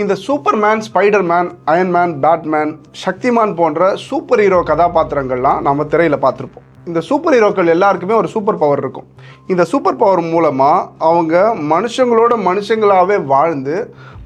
இந்த Superman Spiderman Ironman Batman Shaktimaan போன்ற super hero கதாபாத்திரங்கள்லாம் நம்ம திரையில் பார்த்துருப்போம். இந்த சூப்பர் ஹீரோக்கள் எல்லாருக்குமே ஒரு சூப்பர் பவர் இருக்கும். இந்த சூப்பர் பவர் மூலமாக அவங்க மனுஷங்களோட மனுஷங்களாகவே வாழ்ந்து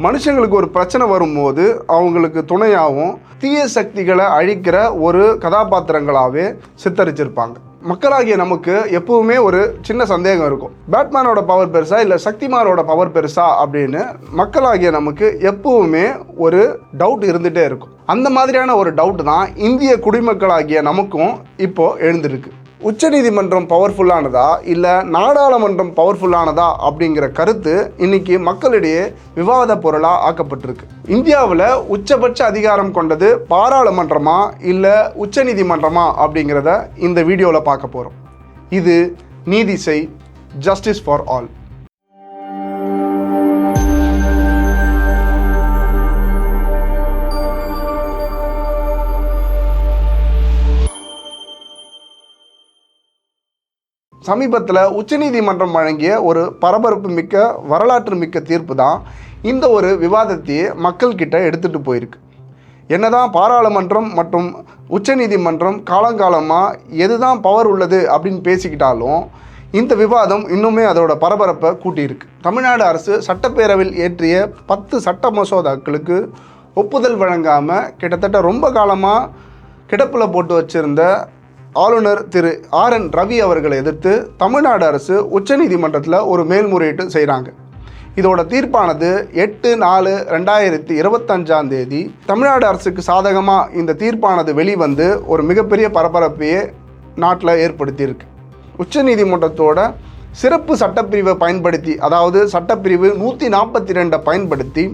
மனுஷங்களுக்கு ஒரு பிரச்சனை வரும்போது அவங்களுக்கு துணையாகவும் தீய சக்திகளை அழிக்கிற ஒரு கதாபாத்திரங்களாகவே சித்தரிச்சிருப்பாங்க. மக்களாகிய நமக்கு எப்பவுமே ஒரு சின்ன சந்தேகம் இருக்கும். பேட்மேனோட பவர் பெருசா இல்லை சக்திமானோட பவர் பெருசா அப்படின்னு மக்களாகிய நமக்கு எப்பவுமே ஒரு டவுட் இருந்துகிட்டே இருக்கும். அந்த மாதிரியான ஒரு டவுட் தான் இந்திய குடிமக்களாகிய நமக்கும் இப்போ எழுந்திருக்கு. உச்சநீதிமன்றம் பவர்ஃபுல்லானதா இல்லை நாடாளுமன்றம் பவர்ஃபுல்லானதா அப்படிங்கிற கருத்து இன்னைக்கு மக்களிடையே விவாத பொருளாக ஆக்கப்பட்டிருக்கு. இந்தியாவில் உச்சபட்ச அதிகாரம் கொண்டது பாராளுமன்றமா இல்லை உச்சநீதிமன்றமா அப்படிங்கிறத இந்த வீடியோவில் பார்க்க போகிறோம் இது நீதிசை ஜஸ்டிஸ் ஃபார் ஆல் சமீபத்தில் உச்சநீதிமன்றம் வழங்கிய ஒரு பரபரப்பு மிக்க வரலாற்று மிக்க தீர்ப்பு தான் இந்த ஒரு விவாதத்தையே மக்கள்கிட்ட எடுத்துகிட்டு போயிருக்கு. என்னதான் பாராளுமன்றம் மற்றும் உச்சநீதிமன்றம் காலங்காலமாக எதுதான் பவர் உள்ளது அப்படின்னு பேசிக்கிட்டாலும் இந்த விவாதம் இன்னுமே அதோட பரபரப்பை கூட்டியிருக்கு. தமிழ்நாடு அரசு சட்டப்பேரவையில் ஏற்றிய பத்து சட்ட மசோதாக்களுக்கு ஒப்புதல் வழங்காமல் கிட்டத்தட்ட ரொம்ப காலமாக கிடப்பில் போட்டு வச்சுருந்த ஆளுநர் திரு ஆர் என் ரவி அவர்களை எதிர்த்து தமிழ்நாடு அரசு உச்சநீதிமன்றத்தில் ஒரு மேல்முறையீட்டு செய்கிறாங்க இதோட தீர்ப்பானது எட்டு நாலு ரெண்டாயிரத்தி இருபத்தஞ்சாம் தேதி தமிழ்நாடு அரசுக்கு சாதகமாக இந்த தீர்ப்பானது வெளிவந்து ஒரு மிகப்பெரிய பரபரப்பையே நாட்டில் ஏற்படுத்தியிருக்கு. உச்சநீதிமன்றத்தோட சிறப்பு சட்டப்பிரிவை பயன்படுத்தி அதாவது சட்டப்பிரிவு நூற்றி நாற்பத்தி ரெண்டை பயன்படுத்தி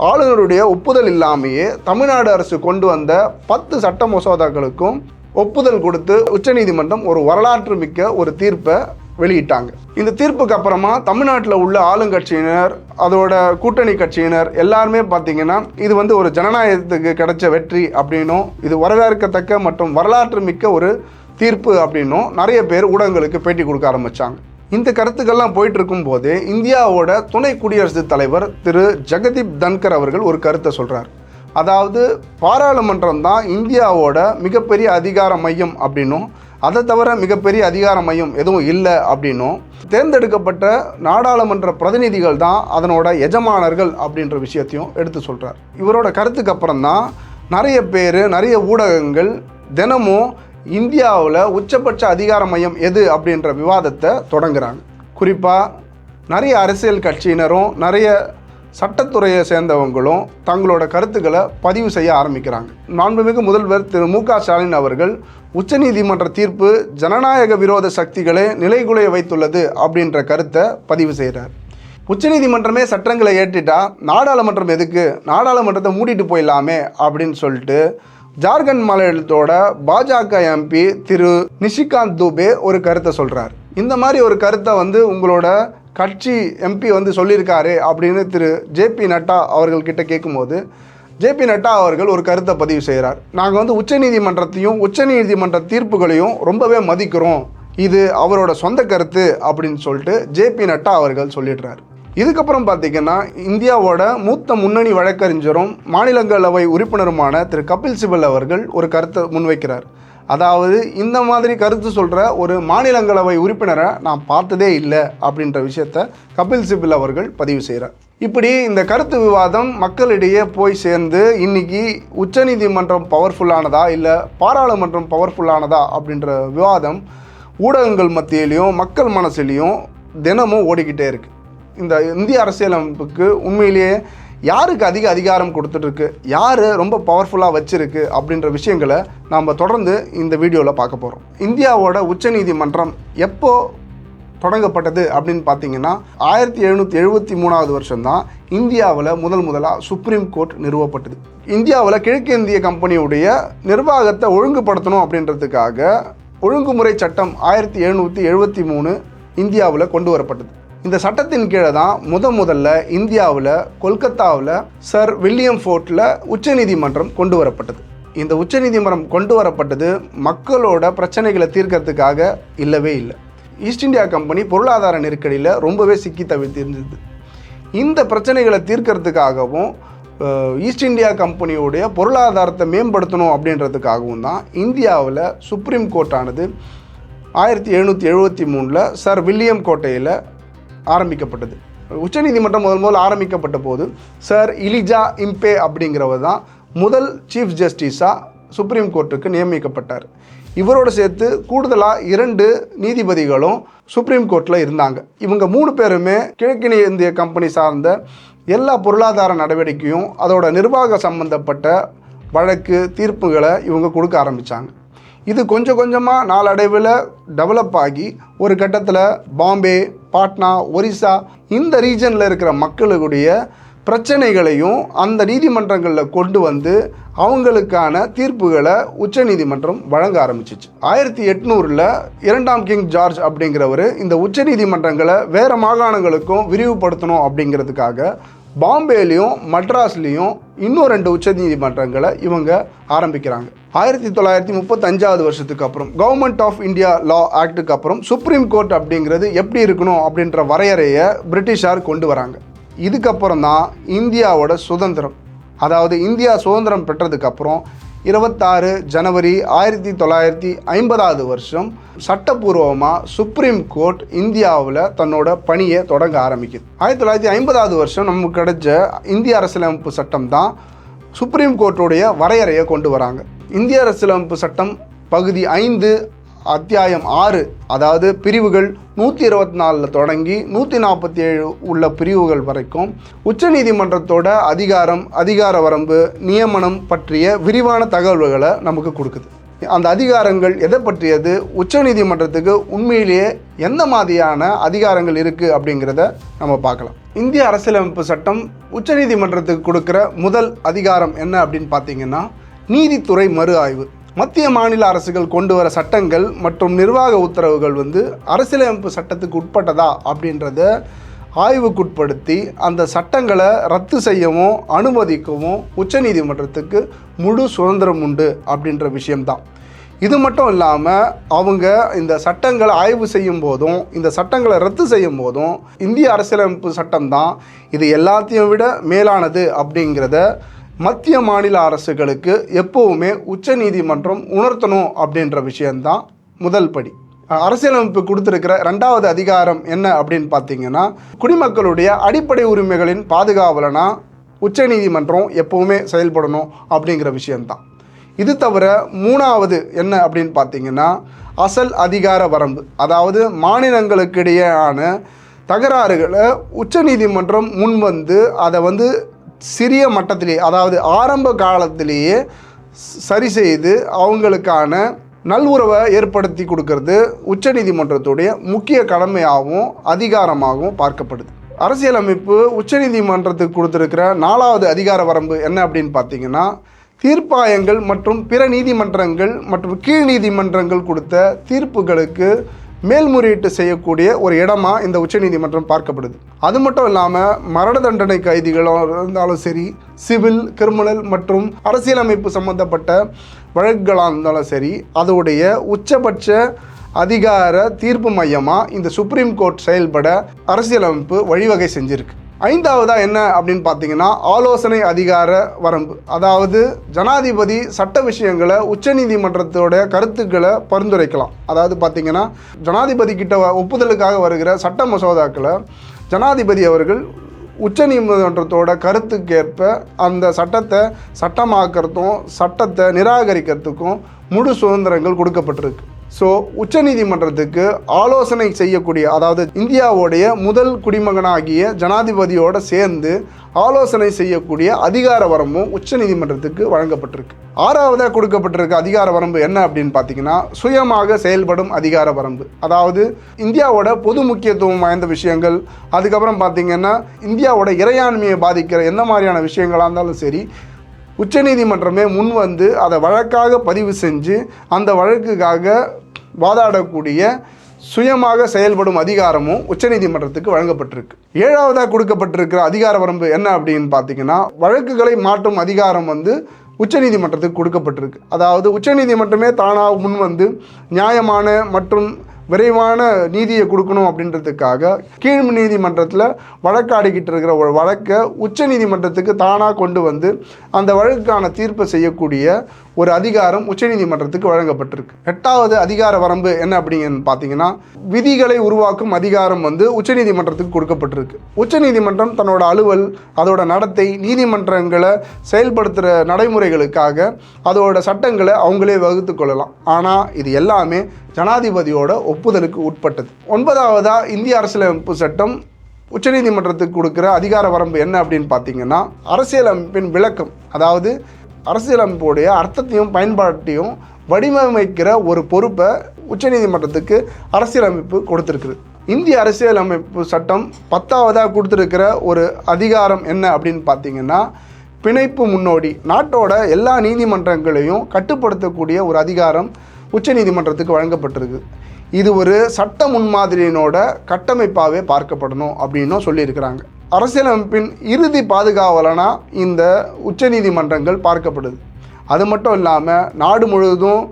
ஆளுநருடைய ஒப்புதல் இல்லாமையே தமிழ்நாடு அரசு கொண்டு வந்த பத்து சட்ட மசோதாக்களுக்கும் ஒப்புதல் கொடுத்து உச்சநீதிமன்றம் ஒரு வரலாற்று மிக்க ஒரு தீர்ப்பை வெளியிட்டாங்க. இந்த தீர்ப்புக்கு அப்புறமா தமிழ்நாட்டில் உள்ள ஆளுங்கட்சியினர் அதோட கூட்டணி கட்சியினர் எல்லாருமே பார்த்தீங்கன்னா இது வந்து ஒரு ஜனநாயகத்துக்கு கிடைச்ச வெற்றி அப்படின்னும் இது வரவேற்கத்தக்க மற்றும் வரலாற்று மிக்க ஒரு தீர்ப்பு அப்படின்னும் நிறைய பேர் ஊடகங்களுக்கு பேட்டி கொடுக்க ஆரம்பித்தாங்க இந்த கருத்துக்கள்லாம் போயிட்டு இருக்கும்போது இந்தியாவோட துணை குடியரசுத் தலைவர் திரு ஜெகதீப் தன்கர் அவர்கள் ஒரு கருத்தை சொல்கிறார் அதாவது பாராளுமன்றம் தான் இந்தியாவோட மிகப்பெரிய அதிகார மையம் அப்படின்னும் அதை தவிர மிகப்பெரிய அதிகார மையம் எதுவும் இல்லை அப்படின்னும் தேர்ந்தெடுக்கப்பட்ட நாடாளுமன்ற பிரதிநிதிகள் தான் அதனோட எஜமானர்கள் அப்படின்ற விஷயத்தையும் எடுத்து சொல்கிறார் இவரோட கருத்துக்கு அப்புறம் தான் நிறைய பேர் நிறைய ஊடகங்கள் தினமும் இந்தியாவில் உச்சபட்ச அதிகார மையம் எது அப்படின்ற விவாதத்தை தொடங்குறாங்க. குறிப்பாக நிறைய அரசியல் கட்சியினரும் நிறைய சட்டத்துறையை சேர்ந்தவங்களும் தங்களோட கருத்துக்களை பதிவு செய்ய ஆரம்பிக்கிறாங்க. மாண்புமிகு முதல்வர் திரு மு க ஸ்டாலின் அவர்கள் உச்சநீதிமன்ற தீர்ப்பு ஜனநாயக விரோத சக்திகளை நிலைகுலைய வைத்துள்ளது அப்படின்ற கருத்தை பதிவு செய்கிறார். உச்சநீதிமன்றமே சட்டங்களை ஏற்றிட்டா நாடாளுமன்றம் எதுக்கு? நாடாளுமன்றத்தை மூடிட்டு போயிடலாமே அப்படின்னு சொல்லிட்டு ஜார்க்கண்ட் மாநிலத்தோட பாஜக எம்பி திரு நிஷிகாந்த் தூபே ஒரு கருத்தை சொல்கிறார் இந்த மாதிரி ஒரு கருத்தை வந்து உங்களோட கட்சி எம்பி வந்து சொல்லியிருக்காரு அப்படின்னு திரு ஜேபி நட்டா அவர்கள்கிட்ட கேட்கும்போது ஜேபி நட்டா அவர்கள் ஒரு கருத்தை பதிவு செய்கிறார். நாங்கள் வந்து உச்சநீதிமன்றத்தையும் உச்சநீதிமன்ற தீர்ப்புகளையும் ரொம்பவே மதிக்கிறோம். இது அவரோட சொந்த கருத்து அப்படின்னு சொல்லிட்டு ஜேபி நட்டா அவர்கள் சொல்லிடுறார். இதுக்கப்புறம் பார்த்தீங்கன்னா இந்தியாவோட மூத்த முன்னணி வழக்கறிஞரும் மாநிலங்களவை உறுப்பினருமான திரு கபில் சிபல் அவர்கள் ஒரு கருத்தை முன்வைக்கிறார். அதாவது இந்த மாதிரி கருத்து சொல்கிற ஒரு மாநிலங்களவை உறுப்பினரை நான் பார்த்ததே இல்லை அப்படின்ற விஷயத்த கபில் சிபில் அவர்கள் பதிவு செய்கிறார் இப்படி இந்த கருத்து விவாதம் மக்களிடையே போய் சேர்ந்து இன்னைக்கு உச்சநீதிமன்றம் பவர்ஃபுல்லானதா இல்லை பாராளுமன்றம் பவர்ஃபுல்லானதா அப்படின்ற விவாதம் ஊடகங்கள் மத்தியிலையும் மக்கள் மனசுலேயும் தினமும் ஓடிக்கிட்டே இருக்குது இந்த இந்திய அரசியலமைப்புக்கு உண்மையிலேயே யாருக்கு அதிக அதிகாரம் கொடுத்துட்ருக்கு? யார் ரொம்ப பவர்ஃபுல்லாக வச்சுருக்கு? அப்படின்ற விஷயங்களை நாம் தொடர்ந்து இந்த வீடியோவில் பார்க்க போகிறோம் இந்தியாவோட உச்சநீதிமன்றம் எப்போ தொடங்கப்பட்டது அப்படின்னு பார்த்தீங்கன்னா ஆயிரத்தி எழுநூற்றி எழுபத்தி மூணாவது வருஷம்தான் இந்தியாவில் முதல் முதலாக சுப்ரீம் கோர்ட் நிறுவப்பட்டது. இந்தியாவில் கிழக்கிந்திய கம்பெனியுடைய நிர்வாகத்தை ஒழுங்குபடுத்தணும் அப்படின்றதுக்காக ஒழுங்குமுறை சட்டம் ஆயிரத்தி எழுநூற்றி எழுபத்தி மூணு இந்தியாவில் கொண்டு வரப்பட்டது. இந்த சட்டத்தின் கீழே தான் முத முதல்ல இந்தியாவில் கொல்கத்தாவில் சர் வில்லியம் ஃபோர்ட்டில் உச்சநீதிமன்றம் கொண்டு வரப்பட்டது இந்த உச்சநீதிமன்றம் கொண்டு வரப்பட்டது மக்களோட பிரச்சனைகளை தீர்க்கறதுக்காக இல்லவே இல்லை. ஈஸ்ட் இந்தியா கம்பெனி பொருளாதார நெருக்கடியில் ரொம்பவே சிக்கி தவிர்த்திருந்தது இந்த பிரச்சனைகளை தீர்க்கறதுக்காகவும் ஈஸ்ட் இந்தியா கம்பெனியோடைய பொருளாதாரத்தை மேம்படுத்தணும் அப்படின்றதுக்காகவும் தான் இந்தியாவில் சுப்ரீம் கோர்ட்டானது ஆயிரத்தி எழுநூற்றி எழுபத்தி மூணில் சர் வில்லியம் கோட்டையில் ஆரம்பிக்கப்பட்டது. உச்சநீதிமன்றம் முதல் முதல் ஆரம்பிக்கப்பட்ட போது சார் இலிஜா இம்பே அப்படிங்கிறவர் தான் முதல் சீஃப் ஜஸ்டிஸாக சுப்ரீம் கோர்ட்டுக்கு நியமிக்கப்பட்டார். இவரோட சேர்த்து கூடுதலாக இரண்டு நீதிபதிகளும் சுப்ரீம் கோர்ட்டில் இருந்தாங்க. இவங்க மூணு பேருமே கிழக்கினிய இந்திய கம்பெனி சார்ந்த எல்லா பொருளாதார நடவடிக்கையும் அதோட நிர்வாக சம்பந்தப்பட்ட வழக்கு தீர்ப்புகளை இவங்க கொடுக்க ஆரம்பித்தாங்க இது கொஞ்சம் கொஞ்சமாக நாளடைவில் டெவலப் ஆகி ஒரு கட்டத்தில் பாம்பே பாட்னா ஒரிசா இந்த ரீஜனில் இருக்கிற மக்களுடைய பிரச்சனைகளையும் அந்த நீதிமன்றங்களில் கொண்டு வந்து அவங்களுக்கான தீர்ப்புகளை உச்சநீதிமன்றம் வழங்க ஆரம்பிச்சிச்சு. ஆயிரத்தி எட்நூறில் இரண்டாம் கிங் ஜார்ஜ் அப்படிங்கிறவர் இந்த உச்ச நீதிமன்றங்களை வேறு மாகாணங்களுக்கும் விரிவுபடுத்தணும் அப்படிங்கிறதுக்காக பாம்பேலையும் மட்ராஸ்லேயும் இன்னும் ரெண்டு உச்சநீதிமன்றங்களை இவங்க ஆரம்பிக்கிறாங்க. ஆயிரத்தி தொள்ளாயிரத்தி முப்பத்தஞ்சாவது வருஷத்துக்கு அப்புறம் கவர்மெண்ட் ஆஃப் இந்தியா லா ஆக்டுக்கு அப்புறம் சுப்ரீம் கோர்ட் அப்படிங்கிறது எப்படி இருக்கணும் அப்படின்ற வரையறையை பிரிட்டிஷார் கொண்டு வராங்க. இதுக்கப்புறம் தான் இந்தியாவோட சுதந்திரம். அதாவது இந்தியா சுதந்திரம் பெற்றதுக்கப்புறம் இருபத்தாறு ஜனவரி ஆயிரத்தி தொள்ளாயிரத்தி ஐம்பதாவது வருஷம் சட்டப்பூர்வமாக சுப்ரீம் கோர்ட் இந்தியாவில் தன்னோட பணியை தொடங்க ஆரம்பிக்குது. ஆயிரத்தி தொள்ளாயிரத்தி ஐம்பதாவது வருஷம் நமக்கு கிடைச்ச இந்திய அரசியலமைப்பு சட்டம் தான் சுப்ரீம் கோர்ட்டுடைய வரையறையை கொண்டு வராங்க. இந்திய அரசியலமைப்பு சட்டம் பகுதி ஐந்து அத்தியாயம் ஆறு அதாவது பிரிவுகள் நூற்றி இருபத்தி நாலில் தொடங்கி நூற்றி நாற்பத்தி ஏழு உள்ள பிரிவுகள் வரைக்கும் உச்சநீதிமன்றத்தோட அதிகாரம் அதிகார வரம்பு நியமனம் பற்றிய விரிவான தகவல்களை நமக்கு கொடுக்குது. அந்த அதிகாரங்கள் எதை பற்றியது உச்சநீதிமன்றத்துக்கு உண்மையிலேயே எந்த மாதிரியான அதிகாரங்கள் இருக்குது அப்படிங்கிறத நம்ம பார்க்கலாம். இந்திய அரசியலமைப்பு சட்டம் உச்சநீதிமன்றத்துக்கு கொடுக்குற முதல் அதிகாரம் என்ன அப்படின்னு பார்த்தீங்கன்னா நீதித்துறை மறு ஆய்வு. மத்திய மாநில அரசுகள் கொண்டு வர சட்டங்கள் மற்றும் நிர்வாக உத்தரவுகள் வந்து அரசியலமைப்பு சட்டத்துக்கு உட்பட்டதா அப்படின்றத ஆய்வுக்குட்படுத்தி அந்த சட்டங்களை ரத்து செய்யவும் அனுமதிக்கவும் உச்சநீதிமன்றத்துக்கு முழு சுதந்திரம் உண்டு அப்படின்ற விஷயம்தான். இது மட்டும் இல்லாமல் அவங்க இந்த சட்டங்களை ஆய்வு செய்யும் போதும் இந்த சட்டங்களை ரத்து செய்யும் போதும் இந்திய அரசியலமைப்பு சட்டம் தான் இது எல்லாத்தையும் விட மேலானது அப்படிங்கிறத மத்திய மாநில அரசுகளுக்கு எப்போவுமே உச்சநீதிமன்றம் உணர்த்தணும் அப்படின்ற விஷயந்தான் முதல் படி. அரசியலமைப்பு கொடுத்துருக்கிற ரெண்டாவது அதிகாரம் என்ன அப்படின்னு பார்த்தீங்கன்னா குடிமக்களுடைய அடிப்படை உரிமைகளின் பாதுகாவலனா உச்ச நீதிமன்றம் எப்போவுமே செயல்படணும் அப்படிங்கிற விஷயந்தான் இது தவிர மூணாவது என்ன அப்படின்னு பார்த்தீங்கன்னா அசல் அதிகார வரம்பு. அதாவது மாநிலங்களுக்கிடையேயான தகராறுகளை உச்சநீதிமன்றம் முன் வந்து அதை வந்து சிறிய மட்டத்திலேயே அதாவது ஆரம்ப காலத்திலேயே சரி செய்து அவங்களுக்கான நல்லுறவை ஏற்படுத்தி கொடுக்கறது உச்சநீதிமன்றத்துடைய முக்கிய கடமையாகவும் அதிகாரமாகவும் பார்க்கப்படுது. அரசியலமைப்பு உச்சநீதிமன்றத்துக்கு கொடுத்துருக்கிற நாலாவது அதிகார வரம்பு என்ன அப்படின்னு பார்த்தீங்கன்னா தீர்ப்பாயங்கள் மற்றும் பிற நீதிமன்றங்கள் மற்றும் கீழ் நீதிமன்றங்கள் கொடுத்த தீர்ப்புகளுக்கு மேல்முறையீட்டு செய்யக்கூடிய ஒரு இடமா இந்த உச்சநீதிமன்றம் பார்க்கப்படுது. அது மட்டும் இல்லாமல் மரண தண்டனை கைதிகளாக இருந்தாலும் சரி சிவில் கிரிமினல் மற்றும் அரசியலமைப்பு சம்பந்தப்பட்ட வழக்குகளாக இருந்தாலும் சரி அதோடைய உச்சபட்ச அதிகார தீர்ப்பு மையமாக இந்த சுப்ரீம் கோர்ட் செயல்பட அரசியலமைப்பு வழிவகை செஞ்சிருக்கு. ஐந்தாவதா என்ன அப்படின்னு பார்த்தீங்கன்னா ஆலோசனை அதிகார வரம்பு. அதாவது ஜனாதிபதி சட்ட விஷயங்களை உச்சநீதிமன்றத்தோட கருத்துக்களை பரிந்துரைக்கலாம். அதாவது பார்த்தீங்கன்னா ஜனாதிபதி கிட்ட ஒப்புதலுக்காக வருகிற சட்ட மசோதாக்களை ஜனாதிபதி அவர்கள் உச்சநீதிமன்றத்தோட கருத்துக்கேற்ப அந்த சட்டத்தை சட்டமாக்கிறதும் சட்டத்தை நிராகரிக்கிறதுக்கும் முழு சுதந்திரங்கள் கொடுக்கப்பட்டிருக்கு. ஸோ உச்சநீதிமன்றத்துக்கு ஆலோசனை செய்யக்கூடிய அதாவது இந்தியாவுடைய முதல் குடிமகனாகிய ஜனாதிபதியோடு சேர்ந்து ஆலோசனை செய்யக்கூடிய அதிகார வரம்பும் உச்சநீதிமன்றத்துக்கு வழங்கப்பட்டிருக்கு. ஆறாவதாக கொடுக்கப்பட்டிருக்க அதிகார வரம்பு என்ன அப்படின்னு பார்த்தீங்கன்னா சுயமாக செயல்படும் அதிகார வரம்பு. அதாவது இந்தியாவோட பொது முக்கியத்துவம் வாய்ந்த விஷயங்கள் அதுக்கப்புறம் பார்த்தீங்கன்னா இந்தியாவோட இறையாண்மையை பாதிக்கிற எந்த மாதிரியான விஷயங்களாக இருந்தாலும் சரி உச்சநீதிமன்றமே முன் வந்து அதை வழக்காக பதிவு செஞ்சு அந்த வழக்குக்காக வாதாடக்கூடிய சுயமாக செயல்படும் அதிகாரமும் உச்சநீதிமன்றத்துக்கு வழங்கப்பட்டிருக்கு. ஏழாவதாக கொடுக்கப்பட்டிருக்கிற அதிகார வரம்பு என்ன அப்படின்னு பார்த்தீங்கன்னா வழக்குகளை மாற்றும் அதிகாரம் வந்து உச்சநீதிமன்றத்துக்கு கொடுக்கப்பட்டிருக்கு. அதாவது உச்சநீதிமன்றமே தானாக முன் வந்து நியாயமான மற்றும் விரைவான நீதியை கொடுக்கணும் அப்படின்றதுக்காக கீழ் நீதிமன்றத்தில் வழக்காடிக்கிட்டு இருக்கிற ஒரு வழக்கை உச்ச நீதிமன்றத்துக்கு தானாக கொண்டு வந்து அந்த வழக்குக்கான தீர்ப்பை செய்யக்கூடிய ஒரு அதிகாரம் உச்சநீதிமன்றத்துக்கு வழங்கப்பட்டிருக்கு. எட்டாவது அதிகார வரம்பு என்ன அப்படிங்கன்னு பார்த்தீங்கன்னா விதிகளை உருவாக்கும் அதிகாரம் வந்து உச்சநீதிமன்றத்துக்கு கொடுக்கப்பட்டிருக்கு. உச்சநீதிமன்றம் தன்னோட அலுவல் அதோட நடத்தை நீதிமன்றங்களை செயல்படுத்துகிற நடைமுறைகளுக்காக அதோட சட்டங்களை அவங்களே வகுத்து கொள்ளலாம். ஆனால் இது எல்லாமே ஜனாதிபதியோட ஒப்புதலுக்கு உட்பட்டது. ஒன்பதாவதா இந்திய அரசியலமைப்பு சட்டம் உச்சநீதிமன்றத்துக்கு கொடுக்குற அதிகார வரம்பு என்ன அப்படின்னு பார்த்தீங்கன்னா அரசியலமைப்பின் விளக்கம் அதாவது அரசியலமைப்புடைய அர்த்தத்தையும் பயன்பாட்டையும் வடிவமைக்கிற ஒரு பொறுப்பை உச்சநீதிமன்றத்துக்கு அரசியலமைப்பு கொடுத்துருக்குது. இந்திய அரசியலமைப்பு சட்டம் பத்தாவதாக கொடுத்துருக்கிற ஒரு அதிகாரம் என்ன அப்படின்னு பார்த்தீங்கன்னா பிணைப்பு முன்னோடி நாட்டோட எல்லா நீதிமன்றங்களையும் கட்டுப்படுத்தக்கூடிய ஒரு அதிகாரம் உச்சநீதிமன்றத்துக்கு வழங்கப்பட்டிருக்கு. இது ஒரு சட்ட முன்மாதிரியினோட கட்டமைப்பாகவே பார்க்கப்படணும் அப்படின்னும் சொல்லியிருக்கிறாங்க. அரசியலமைப்பின் இறுதி பாதுகாவலனா இந்த உச்சநீதிமன்றங்கள் பார்க்கப்படுது. அது மட்டும் இல்லாமல் நாடு முழுவதும்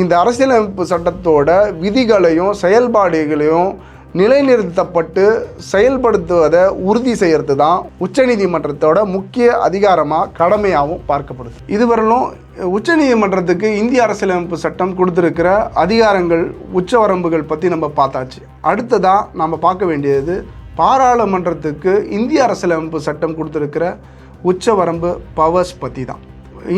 இந்த அரசியலமைப்பு சட்டத்தோட விதிகளையும் செயல்பாடுகளையும் நிலைநிறுத்தப்பட்டு செயல்படுத்துவதை உறுதி செய்கிறது தான் உச்சநீதிமன்றத்தோட முக்கிய அதிகாரமாக கடமையாகவும் பார்க்கப்படுது. இதுவரையிலும் உச்சநீதிமன்றத்துக்கு இந்திய அரசியலமைப்பு சட்டம் கொடுத்துருக்கிற அதிகாரங்கள் உச்சவரம்புகள் பற்றி நம்ம பார்த்தாச்சு. அடுத்ததாக நம்ம பார்க்க வேண்டியது பாராளுமன்றத்துக்கு இந்திய அரசியலமைப்பு சட்டம் கொடுத்துருக்கிற உச்சவரம்பு பவர்ஸ் பற்றி தான்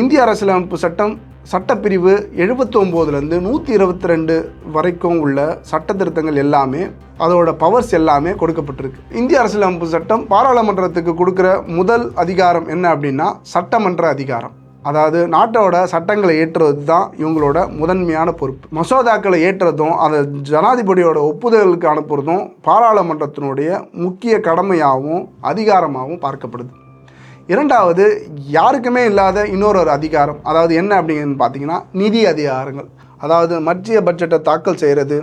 இந்திய அரசியலமைப்பு சட்டம் சட்டப்பிரிவு எழுபத்தொம்போதுலேருந்து நூற்றி இருபத்தி ரெண்டு வரைக்கும் உள்ள சட்ட திருத்தங்கள் எல்லாமே அதோட பவர்ஸ் எல்லாமே கொடுக்கப்பட்டிருக்கு. இந்திய அரசியலமைப்பு சட்டம் பாராளுமன்றத்துக்கு கொடுக்குற முதல் அதிகாரம் என்ன அப்படின்னா சட்டமன்ற அதிகாரம். அதாவது நாட்டோட சட்டங்களை ஏற்றுறது தான் இவங்களோட முதன்மையான பொறுப்பு. மசோதாக்களை ஏற்றுறதும் அதை ஜனாதிபதியோட ஒப்புதலுக்கு அனுப்புறதும் பாராளுமன்றத்தினுடைய முக்கிய கடமையாகவும் அதிகாரமாகவும் பார்க்கப்படுது. இரண்டாவது யாருக்குமே இல்லாத இன்னொரு ஒரு அதிகாரம். அதாவது என்ன அப்படிங்கன்னு பார்த்தீங்கன்னா நிதி அதிகாரங்கள். அதாவது மத்திய பட்ஜெட்டை தாக்கல் செய்கிறது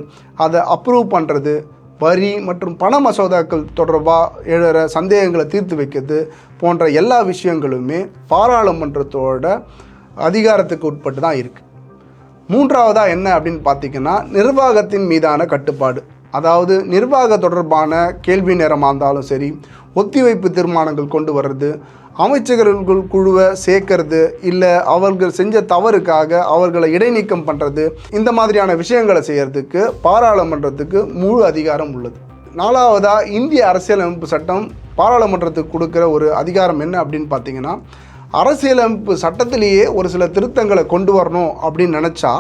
அதை அப்ரூவ் பண்ணுறது வரி மற்றும் பண மசோதாக்கள் தொடர்பாக எழுற சந்தேகங்களை தீர்த்து வைக்கிறது போன்ற எல்லா விஷயங்களுமே பாராளுமன்றத்தோட அதிகாரத்துக்கு உட்பட்டு தான் இருக்குது மூன்றாவதாக என்ன அப்படின்னு பார்த்தீங்கன்னா நிர்வாகத்தின் மீதான கட்டுப்பாடு. அதாவது நிர்வாக தொடர்பான கேள்வி நேரமாக இருந்தாலும் சரி ஒத்திவைப்பு தீர்மானங்கள் கொண்டு வர்றது அமைச்சர்கள் குழுவை சேர்க்கறது இல்லை அவர்கள் செஞ்ச தவறுக்காக அவர்களை இடைநீக்கம் பண்ணுறது இந்த மாதிரியான விஷயங்களை செய்கிறதுக்கு பாராளுமன்றத்துக்கு முழு அதிகாரம் உள்ளது. நாலாவதாக இந்திய அரசியலமைப்பு சட்டம் பாராளுமன்றத்துக்கு கொடுக்குற ஒரு அதிகாரம் என்ன அப்படின்னு பார்த்தீங்கன்னா அரசியலமைப்பு சட்டத்திலேயே ஒரு சில திருத்தங்களை கொண்டு வரணும் அப்படின்னு நினச்சா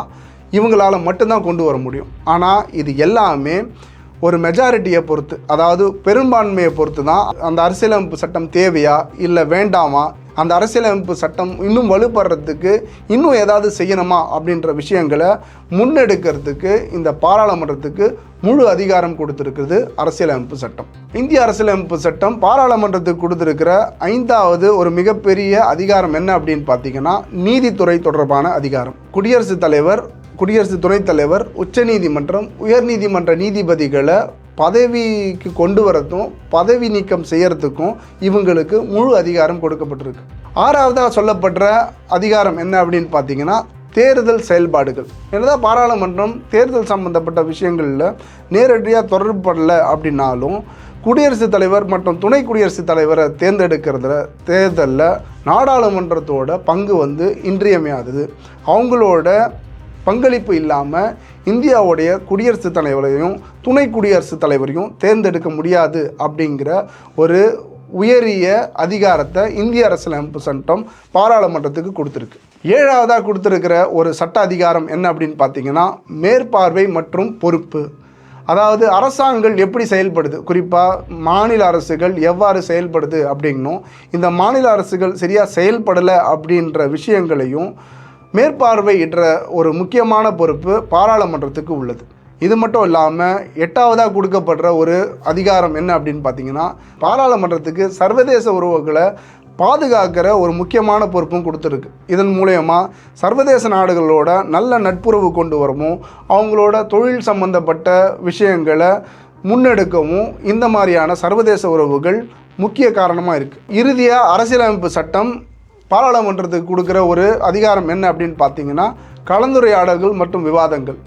இவங்களால் மட்டும்தான் கொண்டு வர முடியும். ஆனால் இது எல்லாமே ஒரு மெஜாரிட்டியை பொறுத்து அதாவது பெரும்பான்மையை பொறுத்து தான் அந்த அரசியலமைப்பு சட்டம் தேவையா இல்லை வேண்டாமா? அந்த அரசியலமைப்பு சட்டம் இன்னும் வலுப்படுறதுக்கு இன்னும் ஏதாவது செய்யணுமா? அப்படின்ற விஷயங்களை முன்னெடுக்கிறதுக்கு இந்த பாராளுமன்றத்துக்கு முழு அதிகாரம் கொடுத்துருக்குது அரசியலமைப்பு சட்டம். இந்திய அரசியலமைப்பு சட்டம் பாராளுமன்றத்துக்கு கொடுத்துருக்கிற ஐந்தாவது ஒரு மிகப்பெரிய அதிகாரம் என்ன அப்படின்னு பார்த்தீங்கன்னா நீதித்துறை தொடர்பான அதிகாரம். குடியரசுத் தலைவர் குடியரசு துணைத் தலைவர் உச்சநீதிமன்றம் உயர்நீதிமன்ற நீதிபதிகளை பதவிக்கு கொண்டு வரதும் பதவி நீக்கம் செய்யறதுக்கும் இவங்களுக்கு முழு அதிகாரம் கொடுக்கப்பட்டிருக்கு. ஆறாவதாக சொல்லப்படுற அதிகாரம் என்ன அப்படின்னு பார்த்தீங்கன்னா தேர்தல் செயல்பாடுகள். என்னதான் பாராளுமன்றம் தேர்தல் சம்பந்தப்பட்ட விஷயங்களில் நேரடியாக தொடர்படலை அப்படின்னாலும் குடியரசுத் தலைவர் மற்றும் துணை குடியரசுத் தலைவரை தேர்ந்தெடுக்கிறதுல தேர்தலில் நாடாளுமன்றத்தோட பங்கு வந்து இன்றியமையாதது. அவங்களோட பங்களிப்பு இல்லாமல் இந்தியாவுடைய குடியரசுத் தலைவரையும் துணை குடியரசுத் தலைவரையும் தேர்ந்தெடுக்க முடியாது அப்படிங்கிற ஒரு உயரிய அதிகாரத்தை இந்திய அரசியலமைப்பு சட்டம் பாராளுமன்றத்துக்கு கொடுத்துருக்கு. ஏழாவதாக கொடுத்துருக்கிற ஒரு சட்ட அதிகாரம் என்ன அப்படின்னு பார்த்தீங்கன்னா மேற்பார்வை மற்றும் பொறுப்பு. அதாவது அரசாங்கங்கள் எப்படி செயல்படுது? குறிப்பாக மாநில அரசுகள் எவ்வாறு செயல்படுது அப்படின்னும் இந்த மாநில அரசுகள் சரியாக செயல்படலை அப்படின்ற விஷயங்களையும் மேற்பார்வையிடுற ஒரு முக்கியமான பொறுப்பு பாராளுமன்றத்துக்கு உள்ளது. இது மட்டும் இல்லாமல் எட்டாவதாக கொடுக்கப்படுற ஒரு அதிகாரம் என்ன அப்படின்னு பார்த்தீங்கன்னா பாராளுமன்றத்துக்கு சர்வதேச உறவுகளை பாதுகாக்கிற ஒரு முக்கியமான பொறுப்பும் கொடுத்துருக்கு. இதன் மூலயமா சர்வதேச நாடுகளோட நல்ல நட்புறவு கொண்டு வரவும் அவங்களோட தொழில் சம்பந்தப்பட்ட விஷயங்களை முன்னெடுக்கவும் இந்த மாதிரியான சர்வதேச உறவுகள் முக்கிய காரணமாக இருக்குது இறுதியாக அரசியலமைப்பு சட்டம் பாராளுமன்றத்துக்கு கொடுக்குற ஒரு அதிகாரம் என்ன அப்படின்னு பார்த்தீங்கன்னா கலந்துரையாடல்கள் மற்றும் விவாதங்கள்.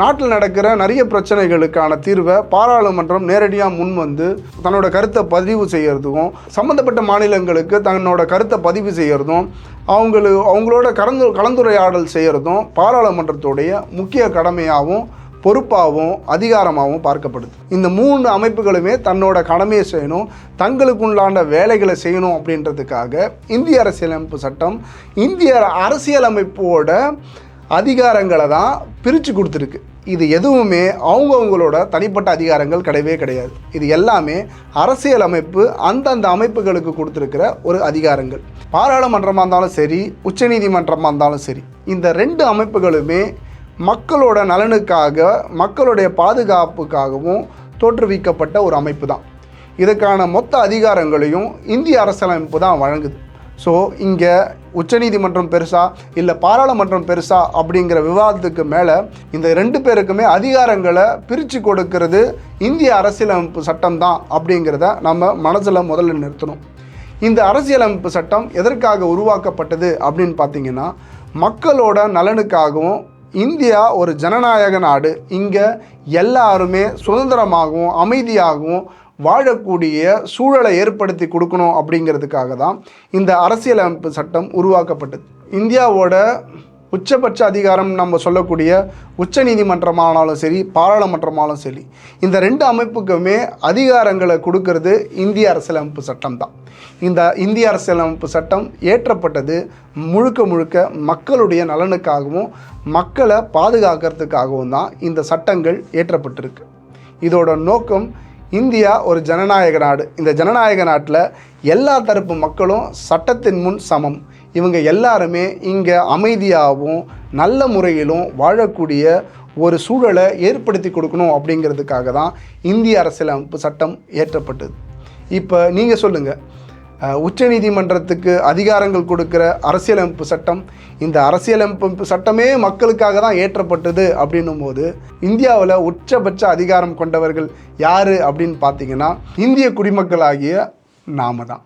நாட்டில் நடக்கிற நிறைய பிரச்சனைகளுக்கான தீர்வை பாராளுமன்றம் நேரடியாக முன் வந்து தன்னோட கருத்தை பதிவு செய்கிறதுக்கும் சம்மந்தப்பட்ட மாநிலங்களுக்கு தன்னோட கருத்தை பதிவு செய்கிறதும் அவங்களு அவங்களோட கலந்து கலந்துரையாடல் செய்கிறதும் பாராளுமன்றத்துடைய முக்கிய கடமையாகவும் பொறுப்பாகவும் அதிகாரமாகவும் பார்க்கப்படுது. இந்த மூணு அமைப்புகளுமே தன்னோட கடமையை செய்யணும் தங்களுக்குண்டான வேலைகளை செய்யணும் அப்படின்றதுக்காக இந்திய அரசியலமைப்பு சட்டம் இந்திய அரசியலமைப்போட அதிகாரங்களை தான் பிரித்து கொடுத்துருக்கு. இது எதுவுமே அவங்கவுங்களோட தனிப்பட்ட அதிகாரங்கள் கிடையவே கிடையாது. இது எல்லாமே அரசியலமைப்பு அந்தந்த அமைப்புகளுக்கு கொடுத்துருக்கிற ஒரு அதிகாரங்கள். பாராளுமன்றமாக இருந்தாலும் சரி உச்சநீதிமன்றமாக இருந்தாலும் சரி இந்த ரெண்டு அமைப்புகளுமே மக்களோட நலனுக்காக மக்களுடைய பாதுகாப்புக்காகவும் தோற்றுவிக்கப்பட்ட ஒரு அமைப்பு தான் இதுக்கான மொத்த அதிகாரங்களையும் இந்திய அரசியலமைப்பு தான் வழங்குது. ஸோ இங்கே உச்சநீதிமன்றம் பெருசா இல்லை பாராளுமன்றம் பெருசா அப்படிங்கிற விவாதத்துக்கு மேலே இந்த ரெண்டு பேருக்குமே அதிகாரங்களை பிரித்து கொடுக்கிறது இந்திய அரசியலமைப்பு சட்டம் தான் அப்படிங்கிறத நம்ம மனசில் முதல்ல நிறுத்தணும். இந்த அரசியலமைப்பு சட்டம் எதற்காக உருவாக்கப்பட்டது அப்படின்னு பார்த்தீங்கன்னா மக்களோட நலனுக்காகவும் இந்தியா ஒரு ஜனநாயக நாடு. இங்கே எல்லாருமே சுதந்திரமாகவும் அமைதியாகவும் வாழக்கூடிய சூழலை ஏற்படுத்தி கொடுக்கணும் அப்படிங்கிறதுக்காக தான் இந்த அரசியலமைப்பு சட்டம் உருவாக்கப்பட்டது. இந்தியாவோட உச்சபட்ச அதிகாரம் நம்ம சொல்லக்கூடிய உச்ச நீதிமன்றமானாலும் சரி பாராளுமன்றமானாலும் சரி இந்த ரெண்டு அமைப்புக்குமே அதிகாரங்களை கொடுக்கறது இந்திய அரசியலமைப்பு சட்டம் தான். இந்த இந்திய அரசியலமைப்பு சட்டம் ஏற்றப்பட்டது முழுக்க முழுக்க மக்களுடைய நலனுக்காகவும் மக்களை பாதுகாக்கிறதுக்காகவும் தான் இந்த சட்டங்கள் ஏற்றப்பட்டிருக்கு. இதோட நோக்கம் இந்தியா ஒரு ஜனநாயக நாடு. இந்த ஜனநாயக நாட்டில் எல்லா தரப்பு மக்களும் சட்டத்தின் முன் சமம். இவங்க எல்லாருமே இங்கே அமைதியாகவும் நல்ல முறையிலும் வாழக்கூடிய ஒரு சூழலை ஏற்படுத்தி கொடுக்கணும் அப்படிங்கிறதுக்காக தான் இந்திய அரசியலமைப்பு சட்டம் ஏற்றப்பட்டது இப்போ நீங்கள் சொல்லுங்கள் உச்சநீதிமன்றத்துக்கு அதிகாரங்கள் கொடுக்குற அரசியலமைப்பு சட்டம் இந்த அரசியலமைப்பு சட்டமே மக்களுக்காக தான் ஏற்றப்பட்டது அப்படின்னும் போது இந்தியாவில் உச்சபட்ச அதிகாரம் கொண்டவர்கள் யார் அப்படின்னு பார்த்தீங்கன்னா இந்திய குடிமக்களாகிய நாம தான்.